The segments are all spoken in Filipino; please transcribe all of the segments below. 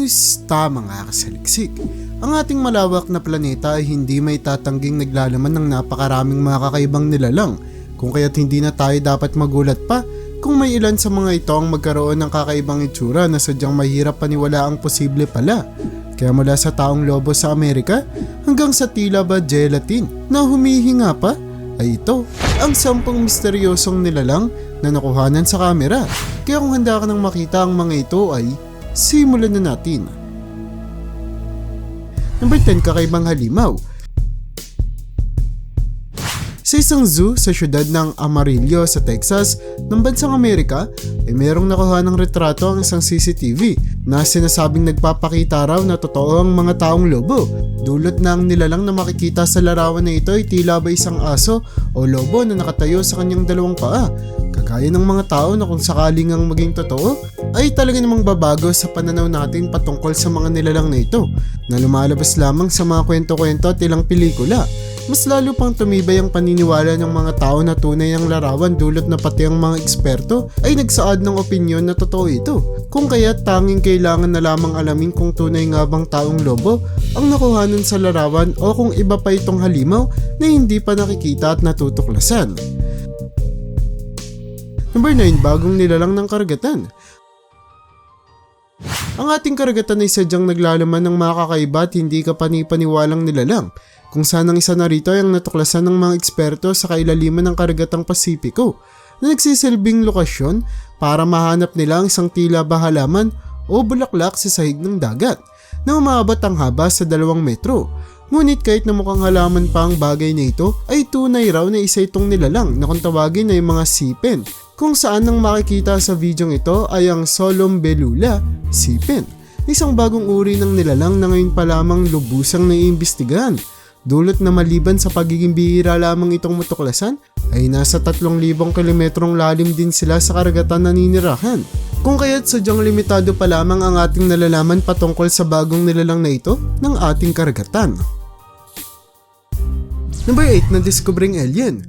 Kamusta mga kasaliksik? Ang ating malawak na planeta ay hindi may tatangging naglalaman ng napakaraming mga kakaibang nilalang kung kaya't hindi na tayo dapat magulat pa kung may ilan sa mga ito ang magkaroon ng kakaibang itsura na sadyang mahirap paniwala ang posible pala. Kaya mula sa taong lobo sa Amerika hanggang sa tila ba gelatin na humihinga pa ay ito ang sampung misteryosong nilalang na nakuhanan sa kamera. Kaya kung handa ka nang makita ang mga ito ay simulan na natin. Number 10, kakaibang halimaw. Sa isang zoo sa syudad ng Amarillo sa Texas ng bansang Amerika ay mayroong nakuha ng retrato ang isang CCTV na sinasabing nagpapakita raw na totoo ang mga taong lobo. Dulot ang nilalang na makikita sa larawan na ito ay tila ba isang aso o lobo na nakatayo sa kanyang dalawang paa. Kagaya ng mga tao na kung sakaling ang maging totoo ay talaga namang babago sa pananaw natin patungkol sa mga nilalang na ito na lumalabas lamang sa mga kwento-kwento at ilang pelikula mas lalo pang tumibay ang paniniwala ng mga tao na tunay ang larawan dulot na pati ang mga eksperto ay nagsaad ng opinyon na totoo ito. Kung kaya tanging kailangan na lamang alamin kung tunay nga bang taong lobo ang nakuhanan sa larawan o kung iba pa itong halimaw na hindi pa nakikita at natutuklasan. Number 9, bagong nilalang ng karagatan. Ang ating karagatan ay sadyang naglalaman ng mga kakaiba at hindi ka panipaniwalang nilalang kung saan ang isa narito ay ang natuklasan ng mga eksperto sa kailaliman ng karagatang Pasipiko na nagsisilbing lokasyon para mahanap nila ang isang tila ba halaman o bulaklak sa sahig ng dagat na umaabot ang haba sa dalawang metro. Ngunit kahit na mukhang halaman pa ang bagay na ito, ay tunay raw na isa itong nilalang na kung tawagin ay mga sipin kung saan ang makikita sa videong ito ay ang Solombellula sipin, isang bagong uri ng nilalang na ngayon pa lamang lubusang naiimbestigahan. Dulot na maliban sa pagiging bihira lamang itong matuklasan, ay nasa 3,000 kilometrong lalim din sila sa karagatan na ninirahan. Kung kaya't sadyang limitado pa lamang ang ating nalalaman patungkol sa bagong nilalang na ito ng ating karagatan. Number 8 na Discovering Alien.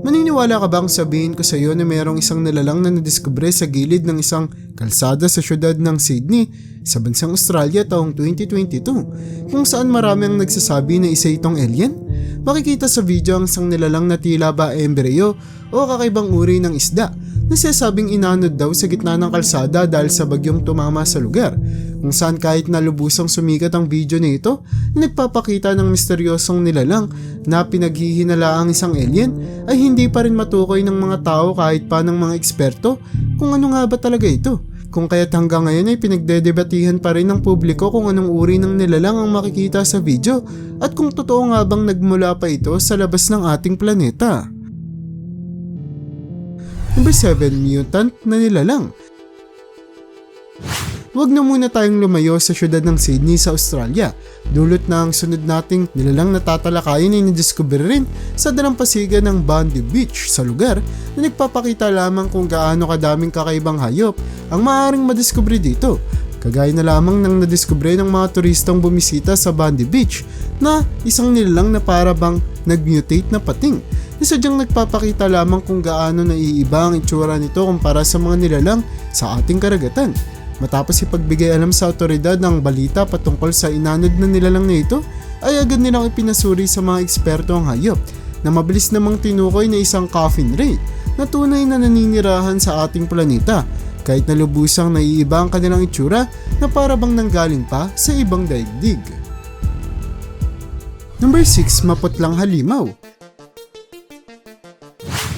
Maniniwala ka bang sabihin ko sa iyo na mayroong isang nilalang na nadiskubre sa gilid ng isang kalsada sa syudad ng Sydney sa bansang Australia taong 2022 kung saan marami ang nagsasabi na isa itong alien? Makikita sa video ang isang nilalang na tila ba embryo o kakaibang uri ng isda na sinasabing inanod daw sa gitna ng kalsada dahil sa bagyong tumama sa lugar kung saan kahit na lubusang sumikat ang video na ito nagpapakita ng misteryosong nilalang na pinaghihinala ang isang alien ay hindi pa rin matukoy ng mga tao kahit pa ng mga eksperto kung ano nga ba talaga ito. Kung kaya't hanggang ngayon ay pinagdedebatihan pa rin ng publiko kung anong uri ng nilalang ang makikita sa video at kung totoo nga bang nagmula pa ito sa labas ng ating planeta. Number 7, mutant na nilalang. Huwag na muna tayong lumayo sa syudad ng Sydney sa Australia. Dulot ang sunod nating nilalang natatalakayin ay nadiscover rin sa dalampasigan ng Bondi Beach sa lugar na nagpapakita lamang kung gaano kadaming kakaibang hayop ang maaaring madiskubre dito. Kagaya na lamang ng nadiskubre ng mga turistang bumisita sa Bondi Beach na isang nilalang na para bang nag-mutate na pating na sadyang nagpapakita lamang kung gaano naiiba ang itsura nito kumpara sa mga nilalang sa ating karagatan. Matapos ipagbigay alam sa otoridad ng balita patungkol sa inanod na nilalang na ito, ay agad nilang ipinasuri sa mga eksperto ang hayop na mabilis namang tinukoy na isang coffin ray na tunay na naninirahan sa ating planeta kahit na lubusang naiiba ang kanilang itsura na para bang nanggaling pa sa ibang daigdig. Number 6, maputlang halimaw.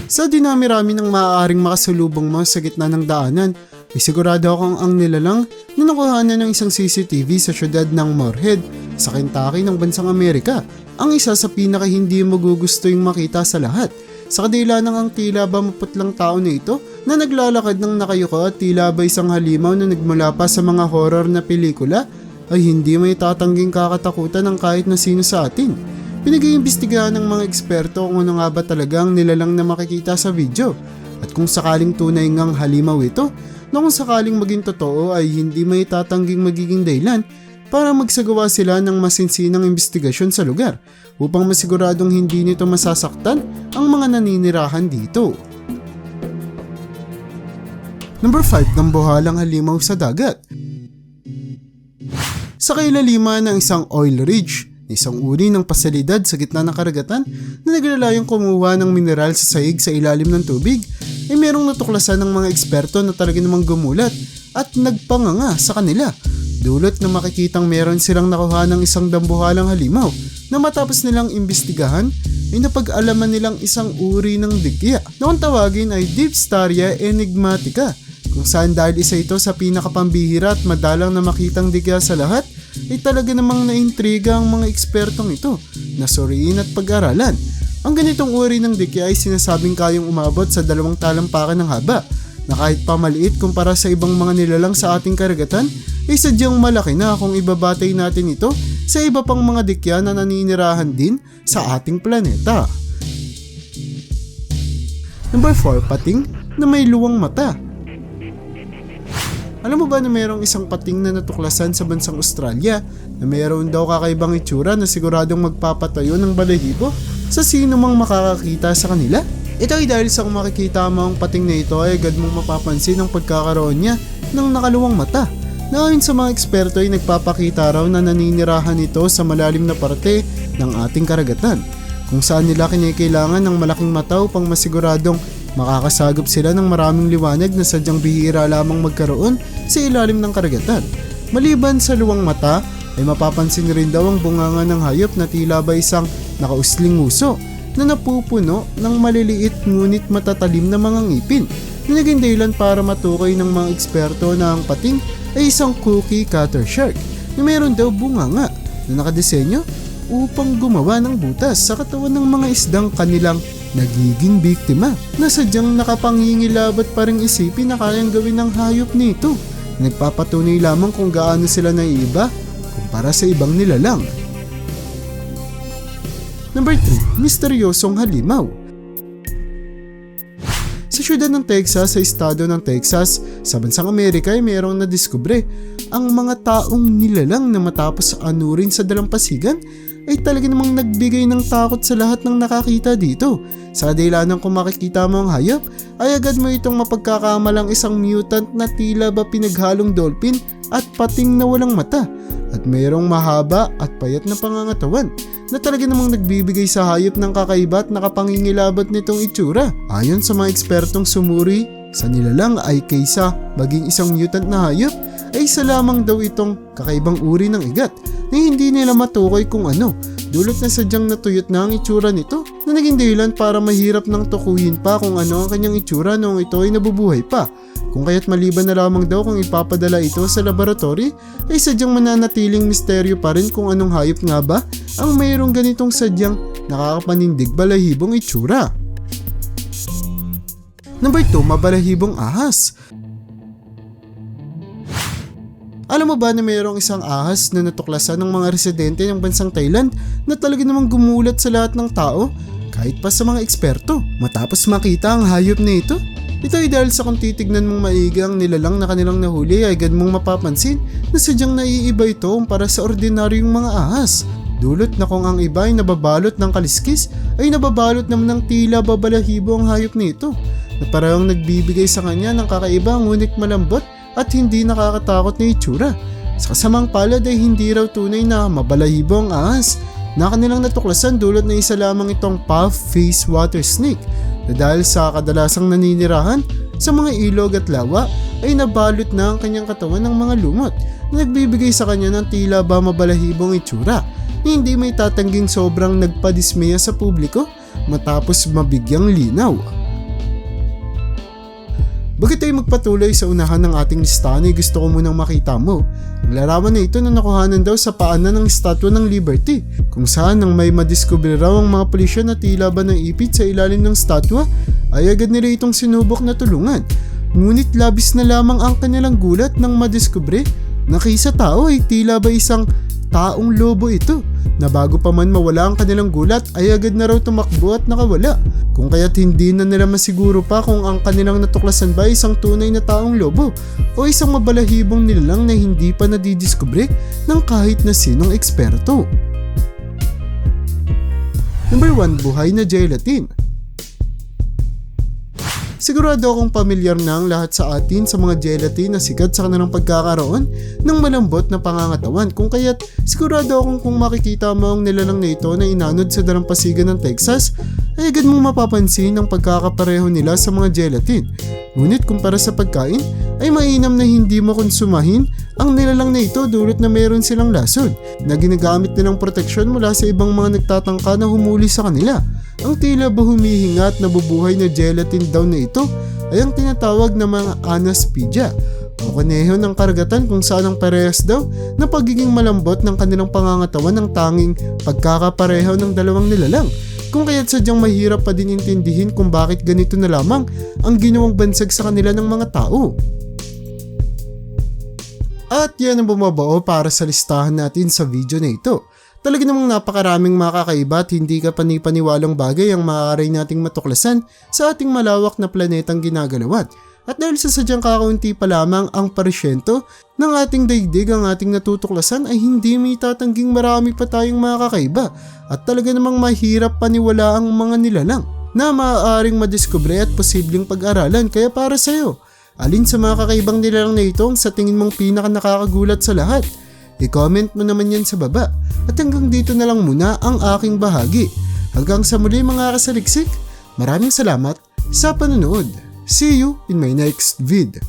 Sa dinami-rami ng maaaring makasalubong mo sa gitna ng daanan, ay sigurado akong ang nilalang na nakuhanan ng isang CCTV sa syudad ng Moorhead sa Kentucky ng bansang Amerika ang isa sa pinaka hindi magugusto yung makita sa lahat. Sa kadila ng ang tila ba maputlang tao na ito na naglalakad ng nakayuko at tila ba isang halimaw na nagmula pa sa mga horror na pelikula ay hindi may tatangging kakatakutan ng kahit na sino sa atin. Pinag-iimbestigahan ng mga eksperto kung ano nga ba talagang nilalang na makikita sa video at kung sakaling tunay ngang halimaw ito na kung sakaling maging totoo ay hindi may tatangging magiging dahilan para magsagawa sila ng masinsinang investigasyon sa lugar upang masiguradong hindi nito masasaktan ang mga naninirahan dito. Number 5, dambuhalang halimaw sa dagat. Sa kailaliman ng isang oil ridge, isang uri ng pasalidad sa gitna ng karagatan na naglalayong kumuha ng mineral sa sahig sa ilalim ng tubig, ay merong natuklasan ng mga eksperto na talaga namang gumulat at nagpanganga sa kanila. Dulot na makikitang meron silang nakuha ng isang dambuhalang halimaw na matapos nilang imbestigahan ay napag-alaman nilang isang uri ng digya na kung tawagin ay Dipstaria enigmatica kung saan dahil isa ito sa pinakapambihira at madalang na makitang digya sa lahat ay talaga namang naintriga ang mga ekspertong ito na suriin at pag-aralan. Ang ganitong uri ng dikya ay sinasabing kayong umabot sa dalawang talampakan ng haba na kahit pa maliit kumpara sa ibang mga nilalang sa ating karagatan ay sadyang malaki na kung ibabatay natin ito sa iba pang mga dikya na naninirahan din sa ating planeta. Number 4, pating na may luwang mata. Alam mo ba na mayroong isang pating na natuklasan sa bansang Australia na mayroon daw kakaibang itsura na siguradong magpapatayo ng balahibo sa sino mang makakakita sa kanila? Ito ay dahil sa kung makikita mo ang pating na ito ay agad mong mapapansin ang pagkakaroon niya ng nakaluwang mata. Na ayon sa mga eksperto ay nagpapakita raw na naninirahan ito sa malalim na parte ng ating karagatan kung saan nila kinikailangan ng malaking mata upang masiguradong makakasagop sila ng maraming liwanag na sadyang bihira lamang magkaroon sa ilalim ng karagatan. Maliban sa luwang mata, ay mapapansin rin daw ang bunganga ng hayop na tila ba isang nakausling nguso na napupuno ng maliliit ngunit matatalim na mga ngipin na naging dahilan para matukoy ng mga eksperto na ang pating ay isang cookie cutter shark na mayroon daw bunganga na nakadesenyo upang gumawa ng butas sa katawan ng mga isdang kanilang nagiging biktima na sadyang nakapangingilabot pa rin isipin na kayang gawin ng hayop nito. Nagpapatunay lamang kung gaano sila naiiba kumpara sa ibang nilalang. Number 3, misteryosong halimaw. Sa syudad ng Texas, sa estado ng Texas, sa bansang Amerika ay mayroong nadiskubre ang mga taong nilalang na matapos anurin sa dalampasigan ay talaga namang nagbigay ng takot sa lahat ng nakakita dito. Sa dahilan kung makikita mo ang hayop, ay agad mo itong mapagkakamalang isang mutant na tila ba pinaghalong dolphin at pating na walang mata at mayroong mahaba at payat na pangangatawan na talaga namang nagbibigay sa hayop ng kakaiba at nakapangingilabot nitong itsura. Ayon sa mga ekspertong sumuri, sa nilalang ay kaysa maging isang mutant na hayop ay isa lamang daw itong kakaibang uri ng igat na hindi nila matukoy kung ano. Dulot na sadyang natuyot na ang itsura nito na naging dahilan para mahirap nang tukuyin pa kung ano ang kanyang itsura noong ito ay nabubuhay pa. Kung kaya't maliban na lamang daw kung ipapadala ito sa laboratory ay sadyang mananatiling misteryo pa rin kung anong hayop nga ba ang mayroong ganitong sadyang nakakapanindig balahibong itsura. Number 2, mabalahibong ahas. Alam mo ba na mayroong isang ahas na natuklasan ng mga residente ng bansang Thailand na talaga namang gumulat sa lahat ng tao kahit pa sa mga eksperto matapos makita ang hayop na ito? Ito ay dahil sa kung titignan mong maigi ang nilalang na kanilang nahuli ay agad mong mapapansin na sadyang naiiba ito para sa ordinaryong mga ahas. Dulot na kung ang iba ay nababalot ng kaliskis ay nababalot naman ng tila babalahibo ang hayop nito na parang nagbibigay sa kanya ng kakaiba ngunit malambot at hindi nakakatakot na itsura. Sa kasamang palad ay hindi raw tunay na mabalahibo ang ahas na kanilang natuklasan dulot na isa lamang itong puff face water snake na dahil sa kadalasang naninirahan sa mga ilog at lawa ay nabalot na ang kanyang katawan ng mga lumot na nagbibigay sa kanya ng tila ba mabalahibong itsura na hindi may tatangging sobrang nagpadismaya sa publiko matapos mabigyang linaw. Bakit tayo magpatuloy sa unahan ng ating listahan ay gusto ko munang makita mo. Ang larawan na ito na nakuhanan daw sa paanan ng Statue ng Liberty kung saan nang may madiskubre raw ang mga pulisya na tila ba ng ipit sa ilalim ng statwa ay agad nila itong sinubok na tulungan. Ngunit labis na lamang ang kanilang gulat nang madiskubre na kaysa tao ay tila ba isang taong lobo ito na bago pa man mawala ang kanilang gulat ay agad na raw tumakbo at nakawala. Kung kaya't hindi na nila masiguro pa kung ang kanilang natuklasan ba isang tunay na taong lobo o isang mabalahibong nilalang na hindi pa nadidiskubre ng kahit na sinong eksperto. Number 1, buhay na gelatin. Sigurado akong pamilyar na ang lahat sa atin sa mga gelatin na sikat sa kanilang pagkakaroon ng malambot na pangangatawan. Kung kaya't sigurado akong kung makikita mo ang nilalang na ito na inanod sa dalampasigan ng Texas ay agad mong mapapansin ang pagkakapareho nila sa mga gelatin. Ngunit kumpara sa pagkain ay mainam na hindi mo konsumahin ang nilalang na ito dulot na meron silang lasod na ginagamit nilang proteksyon mula sa ibang mga nagtatangka na humuli sa kanila. Ang tila ba humihinga at nabubuhay na gelatin daw na ito ay ang tinatawag na mga anaspidya o kuneho ng karagatan kung saan ang parehas daw na pagiging malambot ng kanilang pangangatawan ng tanging pagkakapareho ng dalawang nilalang. Kung kaya't sadyang mahirap pa din intindihin kung bakit ganito na lamang ang ginawang bansag sa kanila ng mga tao. At yan ang bumabao para sa listahan natin sa video na ito. Talaga namang napakaraming makakaiba at hindi ka panipaniwalang bagay ang maaari nating matuklasan sa ating malawak na planetang ginagalawan. At dahil sa sadyang kakaunti pa lamang ang parisyento ng ating daigdig ang ating natutuklasan ay hindi may tatangging marami pa tayong makakaiba at talaga namang mahirap paniwala ang mga nilalang na maaaring madiskubre at posibleng pag-aralan kaya para sa'yo. Alin sa mga kakaibang nilalang na ito ang sa tingin mong pinaka nakakagulat sa lahat? I-comment mo naman yan sa baba. At hanggang dito na lang muna ang aking bahagi. Hanggang sa muli mga kasaliksik, maraming salamat sa panonood. See you in my next vid.